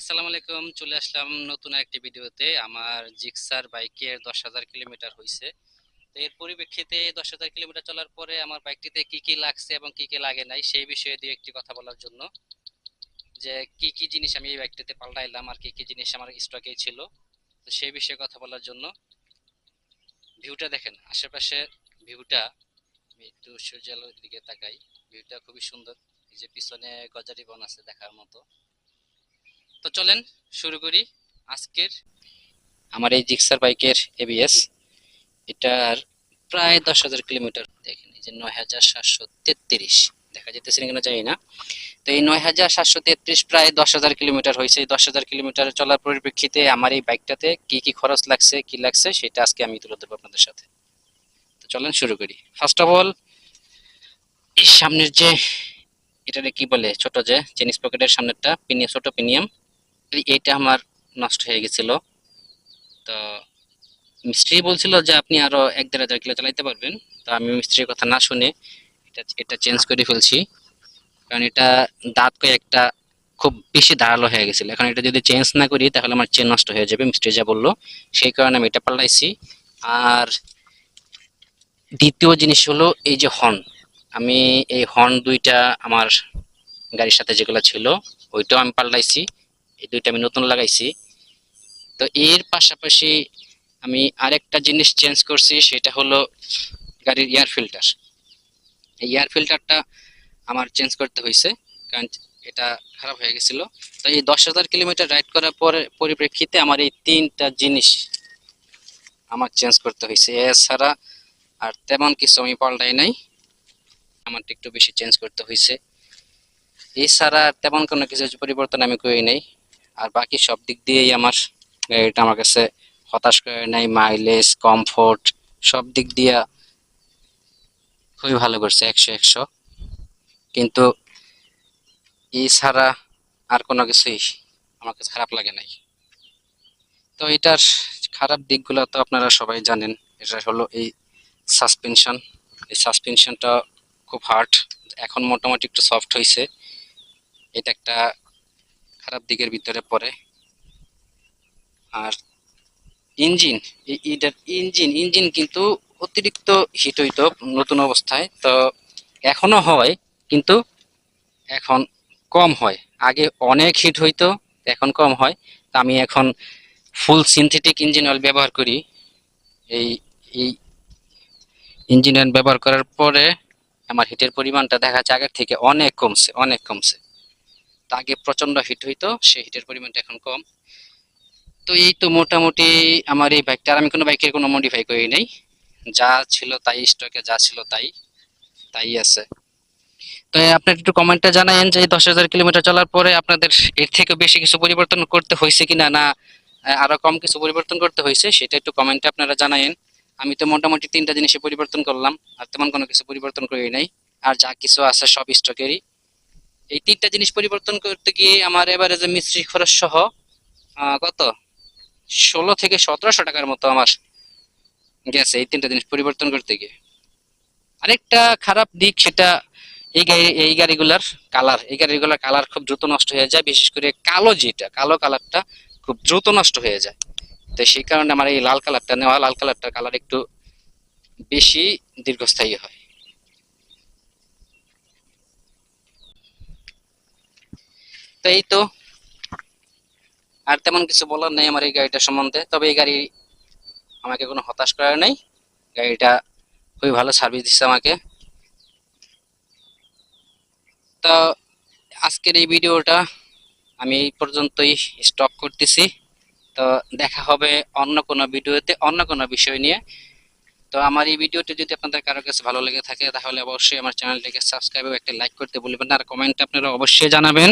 আসসালামু আলাইকুম, চলে আসলাম নতুন একটি ভিডিওতে। আমার জিক্সার বাইকের দশ হাজার কিলোমিটার হয়েছে তো এর পরিপ্রেক্ষিতে দশ হাজার কিলোমিটার চলার পরে আমার বাইকটিতে কি কি লাগছে এবং কি কি লাগে নাই, সেই বিষয়ে দিয়ে একটি কথা বলার জন্য। যে কি কি জিনিস আমি এই বাইকটিতে পাল্টাইলাম আর কি কি জিনিস আমার স্টকে ছিল, তো সেই বিষয়ে কথা বলার জন্য। ভিউটা দেখেন, আশেপাশে ভিউটা, আমি একটু সূর্যালোর দিকে তাকাই। ভিউটা খুবই সুন্দর, এই যে পিছনে গজারি বন আছে দেখার মতো। তো চলেন শুরু করি আজকের আমার এই জিক্সার বাইকের এবিএস এটার প্রায় দশ হাজার কিলোমিটার। দেখেন, এই যে নয় হাজার সাতশো তেত্রিশ। দেখা যেতেছে কেন জানি না। তো এই নয় হাজার সাতশো তেত্রিশ প্রায় দশ হাজার কিলোমিটার হয়েছে। এই দশ হাজার কিলোমিটার চলার পরিপ্রেক্ষিতে আমার এই বাইকটাতে কি কি খরচ লাগছে, কি লাগছে, সেটা আজকে আমি তুলে দেবো আপনাদের সাথে। তো চলেন শুরু করি। ফার্স্ট অফ অল সামনের যে, এটারে কি বলে, ছোট যে চেনিস পকেটের সামনেরটা পিনিয়াম ছোট পিনিয়াম এইটা আমার নষ্ট হয়ে গেছিল। তো মিস্ত্রি বলছিল যে আপনি আরও এক দেড় হাজার কিলো চালাইতে পারবেন। তো আমি মিস্ত্রির কথা না শুনে এটা এটা চেঞ্জ করে ফেলছি। কারণ এটা দাঁত কয়েকটা খুব বেশি ধারালো হয়ে গেছিল। এখন এটা যদি চেঞ্জ না করি, তাহলে আমার চেন নষ্ট হয়ে যাবে, মিস্ত্রি যা বলল। সেই কারণে আমি এটা পাল্টাইছি। আর দ্বিতীয় জিনিস হলো এই যে হর্ন আমি এই হর্ন দুইটা আমার গাড়ির সাথে যেগুলো ছিল, ওইটাও আমি পাল্টাইছি। এই দুইটা আমি নতুন লাগাইছি। তো এর পাশাপাশি আমি আরেকটা জিনিস চেঞ্জ করছি, সেটা হলো গাড়ির এয়ার ফিল্টার এই এয়ার ফিল্টারটা আমার চেঞ্জ করতে হয়েছে কারণ এটা খারাপ হয়ে গেছিল। তো এই দশ হাজার কিলোমিটার রাইড করার পরে, পরিপ্রেক্ষিতে আমার এই তিনটা জিনিস আমার চেঞ্জ করতে হয়েছে এছাড়া আর তেমন কিছু আমি পাল্টাই নাই আমার একটু বেশি চেঞ্জ করতে হয়েছে এছাড়া তেমন কোনো কিছু পরিবর্তন আমি করি নাই। আর বাকি সব দিক দিয়েই আমার গাড়িটা আমার কাছে হতাশ করে নাই মাইলেজ কমফোর্ট সব দিক দিয়া খুবই ভালো করছে, একশো একশো। কিন্তু এছাড়া আর কোনো কিছুই আমার কাছে খারাপ লাগে নাই। তো এটার খারাপ দিকগুলো তো আপনারা সবাই জানেন, এটা হলো এই সাসপেনশন এই সাসপেনশনটা খুব হার্ড এখন মোটামুটি একটু সফট হয়েছে এটা একটা খারাপ দিকের ভিতরে পড়ে। আর ইঞ্জিন এটার ইঞ্জিন ইঞ্জিন কিন্তু অতিরিক্ত হিট হইতো নতুন অবস্থায়, তো এখনও হয়, কিন্তু এখন কম হয়। আগে অনেক হিট হইতো, এখন কম হয়। তা আমি এখন ফুল সিনথেটিক ইঞ্জিন অয়েল ব্যবহার করি। এই এই ইঞ্জিন অয়েল ব্যবহার করার পরে আমার হিটের পরিমাণটা দেখা যাচ্ছে আগের থেকে অনেক কমছে অনেক কমছে। আগে প্রচণ্ড হিট হইতো, সেই হিটের পরিমাণটা এখন কম। তো এই তো মোটামুটি আমার এই বাইকটা আমি কোনো বাইকের কোনো মডিফাই করি নাই। যা ছিল তাই স্টকে যা ছিল তাই তাই আছে। তো আপনার একটু কমেন্টে জানায়েন যে দশ হাজার কিলোমিটার চলার পরে আপনাদের এর থেকে বেশি কিছু পরিবর্তন করতে হয়েছে কিনা, না আরও কম কিছু পরিবর্তন করতে হয়েছে, সেটা একটু কমেন্টে আপনারা জানায়েন। আমি তো মোটামুটি তিনটা জিনিসে পরিবর্তন করলাম, আর তেমন কোনো কিছু পরিবর্তন করি নাই। আর যা কিছু আছে সব স্টকেরই এই তিনটা জিনিস পরিবর্তন করতে গিয়ে আমার এবারে যে মিস্ত্রি খরচ সহ কত? ষোলো থেকে সতেরোশো টাকার মতো আমার গেছে এই তিনটা জিনিস পরিবর্তন করতে গিয়ে। আরেকটা খারাপ দিক সেটা এই গাড়ি, এই গাড়িগুলার কালার, এই গাড়িগুলার কালার খুব দ্রুত নষ্ট হয়ে যায়, বিশেষ করে কালো যেটা, কালো কালারটা খুব দ্রুত নষ্ট হয়ে যায়। তো সেই কারণে আমার এই লাল কালারটা নেওয়া, লাল কালারটার কালার একটু বেশি দীর্ঘস্থায়ী হয়। তো এই তো। আর তেমন কিছু বলার নেই আমার এই গাড়িটা সম্বন্ধে। তবে এই গাড়ি আমাকে কোনো হতাশ করার নেই। গাড়িটা খুবই ভালো সার্ভিস দিচ্ছে আমাকে। তো আজকের এই ভিডিওটা আমি এই পর্যন্তই স্টপ করতেছি। তো দেখা হবে অন্য কোনো ভিডিওতে অন্য কোনো বিষয় নিয়ে। তো আমার এই ভিডিওটি যদি আপনাদের কারও কাছে ভালো লেগে থাকে, তাহলে অবশ্যই আমার চ্যানেলটিকে সাবস্ক্রাইব একটা লাইক করতে ভুলবেন না। আর কমেন্টে আপনারা অবশ্যই জানাবেন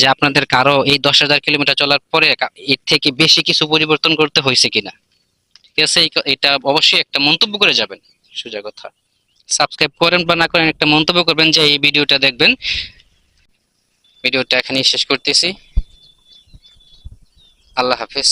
যে আপনাদের কারও এই দশ হাজার কিলোমিটার চলার পরে এর থেকে বেশি কিছু পরিবর্তন করতে হয়েছে কিনা? ঠিক আছে? এটা অবশ্যই একটা মন্তব্য করে যাবেন। সোজা কথা। সাবস্ক্রাইব করেন বা না করেন একটা মন্তব্য করবেন যে এই ভিডিওটা দেখবেন। ভিডিওটা এখানেই শেষ করতেছি। আল্লাহ হাফিজ।